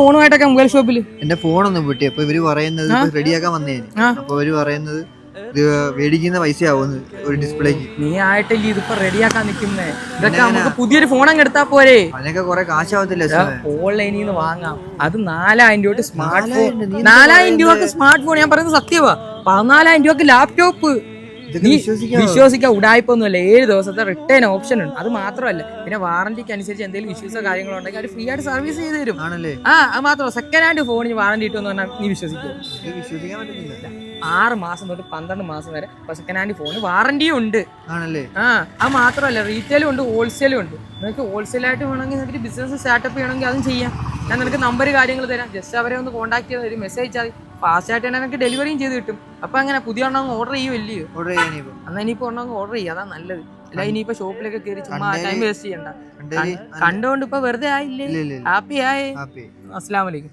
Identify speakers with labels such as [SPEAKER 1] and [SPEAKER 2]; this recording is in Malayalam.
[SPEAKER 1] ഫോണുമായിട്ടൊക്കെ മൊബൈൽ ഷോപ്പിൽ?
[SPEAKER 2] എന്റെ ഫോണൊന്നും പൊട്ടി അപ്പൊ ഇവർ പറയുന്നത് റെഡിയാക്കാൻ വന്നേന്. അപ്പൊ ഇവർ പറയുന്നത് മേടിക്കുന്ന പൈസ ആവുന്നു ഒരു ഡിസ്പ്ലേക്ക്
[SPEAKER 1] നീ ആയിട്ടില്ല ഇതിപ്പോ റെഡിയാക്കാൻ നിക്കുന്നേ? ഇതൊക്കെ നമുക്ക് പുതിയൊരു ഫോൺ അങ്ങ് എടുത്താ പോരെ.
[SPEAKER 2] അതിനൊക്കെ കൊറേ കാശാവത്തില്ല
[SPEAKER 1] ഓൺലൈനിൽ നിന്ന് വാങ്ങാം. അത് നാലായിരം രൂപ. സ്മാർട്ട് ഫോൺ നാലായിരം രൂപക്ക് സ്മാർട്ട് ഫോൺ ഞാൻ പറയുന്നത് സത്യവാ. പതിനാലായിരം രൂപക്ക് ലാപ്ടോപ്പ് നീ? വിശ്വസിക്കാൻ ഉടായ്പൊന്നുമില്ല. ഏഴ് ദിവസത്തെ റിട്ടേൺ ഓപ്ഷൻ ഉണ്ട്. അത് മാത്രമല്ല പിന്നെ വാറന്റിക്ക് അനുസരിച്ച് എന്തെങ്കിലും ഇഷ്യൂസോ കാര്യങ്ങളോ ഉണ്ടെങ്കിൽ അവർ ഫ്രീ ആയിട്ട് സർവീസ് ചെയ്ത് തരും.
[SPEAKER 2] ആണല്ലേ?
[SPEAKER 1] ആ അത് മാത്രമല്ല സെക്കൻഡ് ഹാൻഡ് ഫോണിന് വാറന്റി കിട്ടുമെന്ന് പറഞ്ഞാൽ നീ വിശ്വസിക്കും?
[SPEAKER 2] വിശ്വസിക്കാൻ പറ്റുന്നില്ല.
[SPEAKER 1] ആറ് മാസം തൊട്ട് പന്ത്രണ്ട് മാസം വരെ സെക്കൻഡ് ഹാൻഡ് ഫോണ് വാറന്റിയും ഉണ്ട്.
[SPEAKER 2] ആണല്ലേ?
[SPEAKER 1] ആ അത് മാത്രമല്ല റീറ്റെയിലും ഉണ്ട് ഹോൾസെയിലും ഉണ്ട്. നിങ്ങൾക്ക് ഹോൾസെയിലായിട്ട് വേണമെങ്കിൽ നിങ്ങൾക്ക് ബിസിനസ് സ്റ്റാർട്ടപ്പ് ചെയ്യണമെങ്കിൽ അതും ചെയ്യാം. ഞാൻ നിനക്ക് നമ്പർ കാര്യങ്ങൾ തരാം. ജസ്റ്റ് അവരെ ഒന്ന് കോൺടാക്ട് ചെയ്ത് ഒരു മെസ്സേജ് അയച്ചാൽ ഫാസ്റ്റ് ആയിട്ട് തന്നെ നിനക്ക് ഡെലിവറിയും ചെയ്ത് കിട്ടും. അപ്പൊ അങ്ങനെ പുതിയ എണ്ണം ഓർഡർ ചെയ്യുമല്ലയോ
[SPEAKER 2] ഓർഡർ ചെയ്യാനിപ്പോ
[SPEAKER 1] എന്നാ ഇനിയിപ്പോ ഒന്നും ഓർഡർ ചെയ്യാം. അതാ നല്ലത്. അല്ല ഇനിയിപ്പോ ഷോപ്പിലൊക്കെ കയറി ചുമ്മാ ടൈം വേസ്റ്റ് ചെയ്യണ്ട.
[SPEAKER 2] കണ്ടോണ്ട്
[SPEAKER 1] കണ്ടുകൊണ്ട് ഇപ്പൊ വെറുതെ ആയില്ലേ? ഹാപ്പി ആയി.
[SPEAKER 2] ഹാപ്പി
[SPEAKER 1] അസ്സാം വലൈക്കും